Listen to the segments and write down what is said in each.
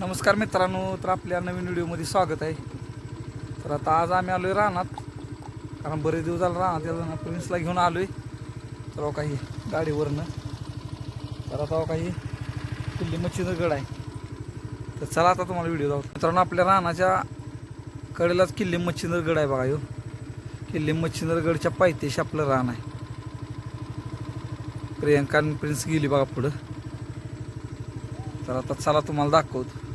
नमस्कार मित्रांनो तर आपल्या नवीन व्हिडिओमध्ये स्वागत आहे. तर आता आज आम्ही आलोय रानात. कारण बरेच दिवस झाला राहणार यायला प्रिन्सला घेऊन आलोय. तर काही गाडीवरनं. तर आता काही किल्ली मच्छीचं गड आहे. तर चला आता तुम्हाला व्हिडिओ दाखवतो. मित्रांनो आपल्या रानाच्या कडेलाच किल्ली मच्छिंद्रगड आहे बघा यो किल्ली मच्छिंद्र गडच्या पायथ्याशी आपलं रान आहे. प्रियंका आणि प्रिन्स गेली बघा पुढं. तर आता चला तुम्हाला दाखवतो.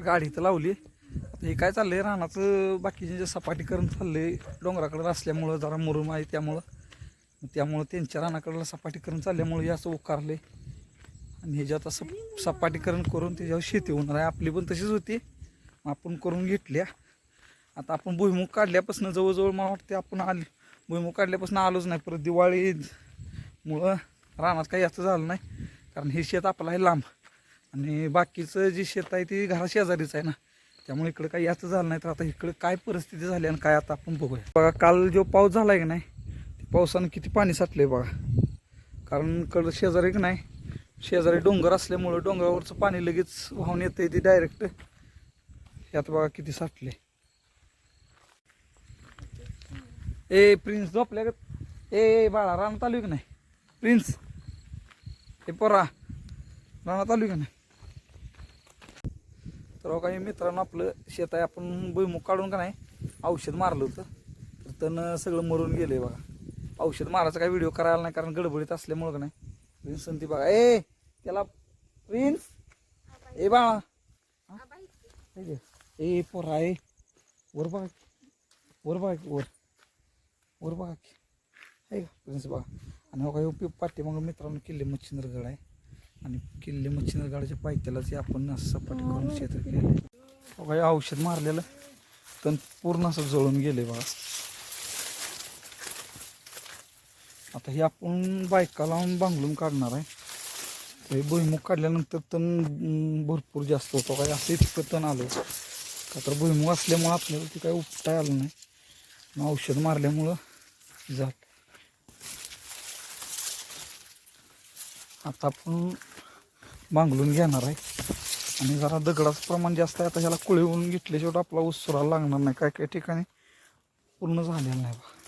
तर गाडी तर लावली. आता हे काय चाललंय? रानाचं बाकीचे जे सपाटीकरण चाललंय डोंगराकडे असल्यामुळं जरा मुरुम आहे त्यामुळं. त्यामुळं त्यांच्या रानाकडलं सपाटीकरण चालल्यामुळं हे असं आहे आणि ह्याच्यात सप सपाटीकरण करून त्याच्यावर शेती होणार आहे. आपली पण तशीच होती. आपण करून घेतल्या. आता आपण भुईमुग काढल्यापासून जवळजवळ मला वाटते आपण आल भुईमुग काढल्यापासून आलोच नाही. परत दिवाळीमुळं रानात काही असं झालं नाही. कारण हे शेत आपलं आहे लांब. आणि बाकीचं जे शेत आहे ते घरा शेजारीच आहे ना. त्यामुळे इकडं काही याचं झालं नाही तर आता इकडं काय परिस्थिती झाली आणि काय आता आपण बघूया. बघा काल जो पाऊस झाला आहे की नाही ते पावसानं किती पाणी साठलं आहे बघा. कारण कडं शेजारी की नाही शेजारी डोंगर असल्यामुळं डोंगरावरचं पाणी लगेच वाहून येतं ते डायरेक्ट यात बघा किती साठले ए प्रिन्स झोपल्या का ए बाळा रानात आलो की नाही? प्रिन्स हे पोरा रानात आलो की नाही? तर काही मित्रांनो आपलं शेत आहे. आपण भुईमुख काढून का नाही औषध मारलं होतं. तर त्यानं सगळं मरून गेलं आहे बघा. औषध मारायचा काही व्हिडिओ करायला नाही कारण गडबडीत असल्यामुळं का नाही. प्रिन्स ती बघा. ए त्याला प्रिन्स ए बाळा. हे? ए पोरा ए वर बघा वर बघा की, वर. वर बघा की. आहे का प्रिन्स बघा. आणि हो काही उपयोग पाठी मग मित्रांनो किल्ले मच्छिंद्रगड आहे. आणि किल्ले मच्छिंद्रगडाच्या पायथ्यालाच हे आपण सपाटी करून क्षेत्र केलं हो काही औषध मारलेलं तर पूर्ण असं जळून गेले बघा. आता हे आपण बायका लावून बांगलून काढणार आहे. हे भुईमुग काढल्यानंतर तण भरपूर जास्त होतो काही असं इतकं तण आलं. का तर भुईमुग असल्यामुळं आपल्याला ते काही उपटाय आलं नाही. मग औषध मारल्यामुळं झालं. आता आपण बांगलून घेणार आहे. आणि जरा दगडाचं प्रमाण जास्त आहे आता ह्याला कुळीवून घेतल्याशिवाय आपला ऊस लागणार नाही. काय काय ठिकाणी पूर्ण झालेलं नाही बघा.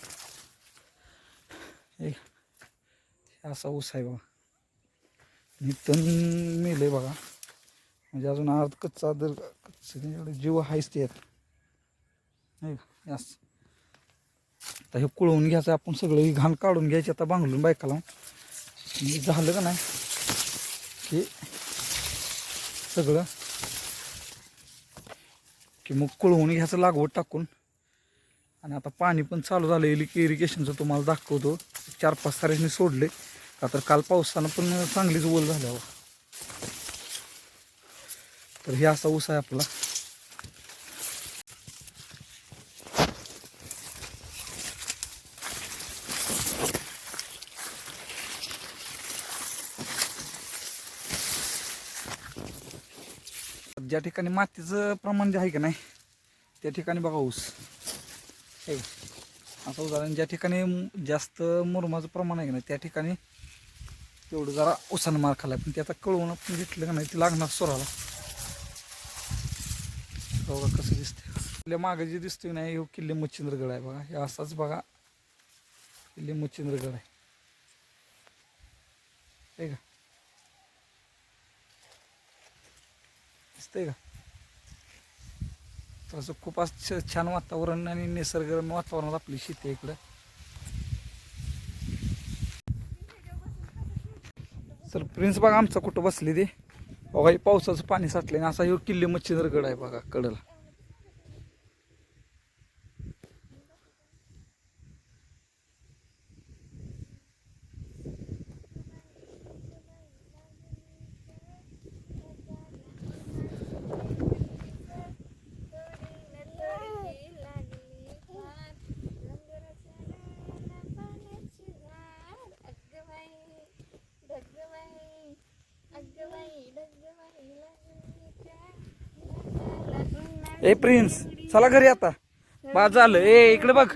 हे असा ऊस आहे बघा. तन तण मेलंय बघा. म्हणजे अजून अर्ध कच्चा दर कच्चा जीव आहेच ते यात. हे आता हे कुळवून घ्यायचं आपण सगळं ही घाण काढून घ्यायची आता बांगलून बायकाला. झालं का नाही? हे सगळं की मग कुळवून घ्यायचं लागवड टाकून. आणि आता पाणी पण चालू झालं इलिक इरिगेशनचं तुम्हाला दाखवतो. चार पाच तारेने सोडले. का तर काल पावसानं पण चांगलीच ओल झाल्यावर. तर हे असा ऊस आहे आपला. ज्या ठिकाणी मातीचं प्रमाण जे आहे का नाही त्या ठिकाणी बघा ऊस. हे असं उदाहरण ज्या ठिकाणी जास्त मुरमाचं प्रमाण आहे का नाही त्या ठिकाणी तेवढं जरा उसानं मार खाला पण ते आता कळवून आपण घेतलं का नाही ते लागणार स्वराला बघा कसं दिसते आपल्या मागे जे दिसतोय नाही हे किल्ले मच्छिंद्रगड आहे बघा. हे असाच बघा किल्ले मच्छिंद्रगड आहे. हे का? दिसतंय का? तर असं खूप असं छान वातावरण आणि निसर्गरम्य वातावरणात आपली शेती आहे इकडं. तर प्रिन्स बघा आमचं कुठं बसली ते. बघा हे पावसाचं पाणी साठले आणि असा हे किल्ले मच्छिंद्रगड आहे बघा कडला. ए प्रिन्स चला घरी आता. बा झालं. ए इकडे बघ.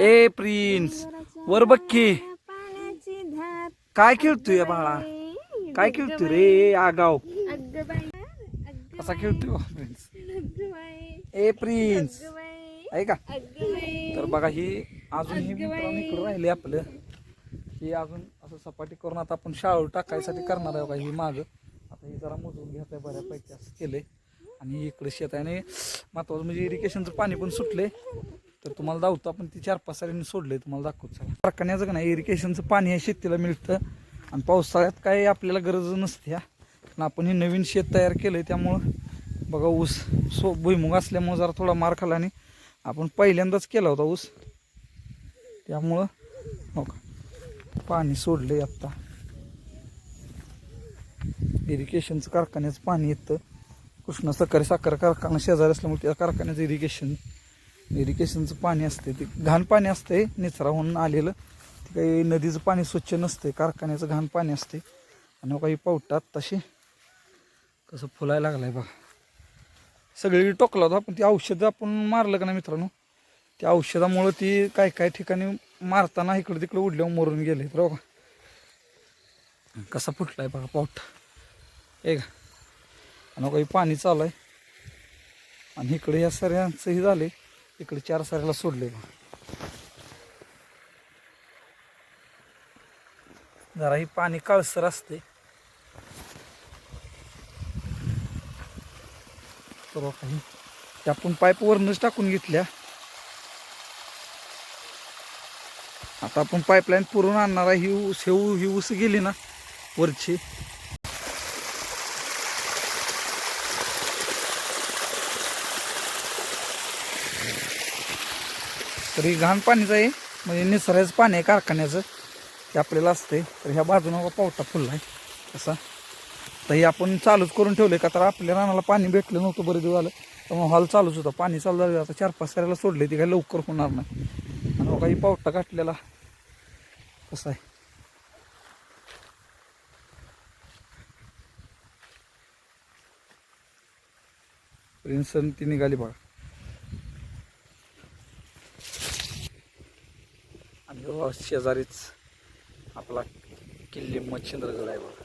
ए प्रिन्स वर बघ की. काय खेळतोय बाळा? काय खेळतोय रे? आगाव. असा कसा खेळतोय बा प्रिन्स? ए प्रिन्स. आहे का? तर बघा ही अजून ही मित्रांनो इकडे राहिले आपलं. ही अजून असं सपाटी करून आता आपण शाळू टाकायसाठी करणार आहे बघा ही माग. आता ही जरा मोजून घ्यायचं आहे बऱ्यापैकी असं केलंय. आणि इकडे शेत आहे आणि महत्वाचं म्हणजे इरिगेशनचं पाणी पण सुटले तर तुम्हाला दावतो आपण ती चार पाच साऱ्यांनी सोडले तुम्हाला दाखवत चला. कारखान्याचं का नाही इरिगेशनचं पाणी हे शेतीला मिळतं. आणि पावसाळ्यात काही आपल्याला गरज नसते पण आपण हे नवीन शेत तयार केलंय त्यामुळं बघा ऊस सो भुईमुग असल्यामुळं जरा थोडा मार खाला आणि आपण पहिल्यांदाच केला होता ऊस. त्यामुळं हो का पाणी सोडले आत्ता इरिगेशनचं कारखान्याचं पाणी येतं. कृष्णा सहकारी साखर कारखाना शेजारी असल्यामुळे त्या कारखान्याचं इरिगेशन इरिगेशनचं पाणी असते ते घाण पाणी असते निचराहून आलेलं. ते काही नदीचं पाणी स्वच्छ नसते कारखान्याचं घाण पाणी असते आणि काही पावटात तसे कसं फुलायला लागलाय बघा. सगळी टोकला होता पण ती औषधं आपण मारलं का ना मित्रांनो? त्या औषधामुळं ती काय काय ठिकाणी मारताना इकडं तिकडं उडल्यावर मरून गेले तर बघा कसा फुटलाय बघा पावट. हे आणि काही पाणी चालू आहे आणि इकडे या सऱ्यांचंही झाले इकडे चार सऱ्याला सोडले जरा ही पाणी काळसर असते तर बघा आपण पाईप वरूनच टाकून घेतल्या. आता आपण पाईपलाईन पुरून आणणार आहे. ही ऊस हे ही ऊस गेली ना वरची. तर हे घाण पाणीचं आहे. म्हणजे निसरायचं पाणी आहे कारखान्याचं. ते आपल्याला असते तर ह्या बाजूनं बघा पावटा फुलला आहे. असा तर हे आपण चालूच करून ठेवले का? तर आपल्या रानाला पाणी भेटलं नव्हतं बरेच दिवस आलं त्यामुळे हॉल चालूच होता. पाणी चालू झालं. आता चार पाच साऱ्याला सोडले ते काही लवकर होणार नाही. आणि बघा ही पावटा काटलेला कसा आहे? प्रिन्सन ती निघाली बघा आणि हो शेजारीच आपला किल्ली मच्छिंद्रगड आहे बघा.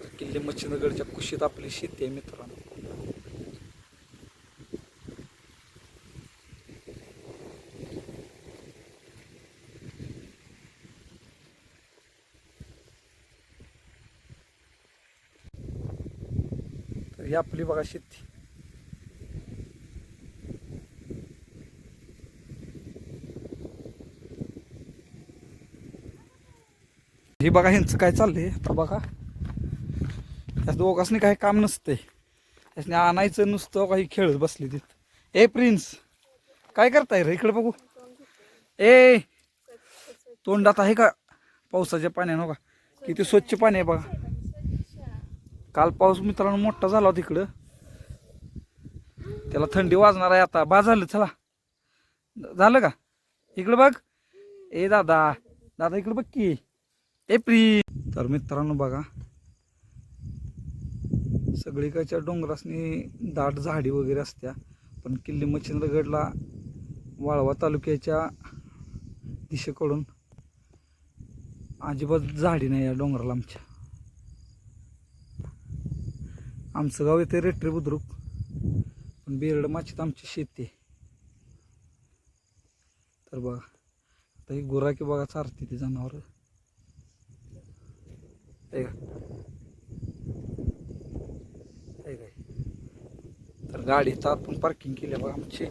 तर किल्ली मच्छिंद्रगडच्या कुशीत आपली शेती आहे मित्रांनो. ही आपली बघा शेती. हे बघा ह्यांचं काय चाललंय? आता बघा. त्या दोघांनी काही काम नसते त्याच्याने आणायचं नुसतं काही खेळत बसले तिथं. ए प्रिन्स काय करताय रे? इकडे बघू. ए तोंडात आहे का पावसाच्या पाण्यानं का किती स्वच्छ पाणी आहे बघा. काल पाऊस मित्रांनो मोठा झाला होता इकडं. त्याला थंडी वाजणार आहे आता. बा झालं चला. झालं का? इकडं बघ. ए दादा. दादा इकडं बघ की. एप्री तर मित्रांनो बघा सगळीकडच्या डोंगरासनी दाट झाडी वगैरे असत्या पण किल्ली मच्छिंद्रगडला वाळवा तालुक्याच्या दिशेकडून अजिबात झाडी नाही या डोंगराला आमच्या. आमचं गाव येते रेटरे बुद्रुक पण बेरड माचीत आमची शेती आहे. तर बघा आता ही गुराकी बघा चारते ती जनावर. तर गाडी तर आपण पार्किंग केली आहे बघा आमची.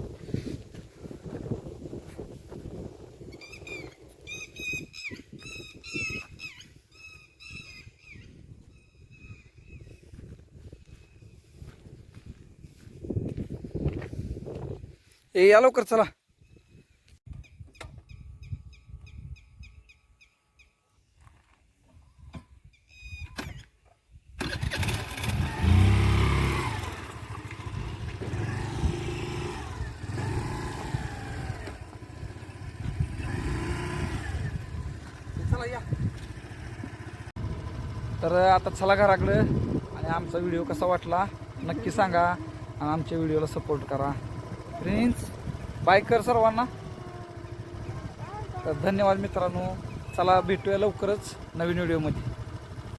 ए या लवकर चला. चला या. तर आता चला घराकडं आणि आमचा व्हिडिओ कसा वाटला नक्की सांगा आणि आमच्या व्हिडिओला सपोर्ट करा. फ्रेंड्स बाय कर सर्वांना. तर धन्यवाद मित्रांनो. चला भेटूया लवकरच नवीन व्हिडिओमध्ये.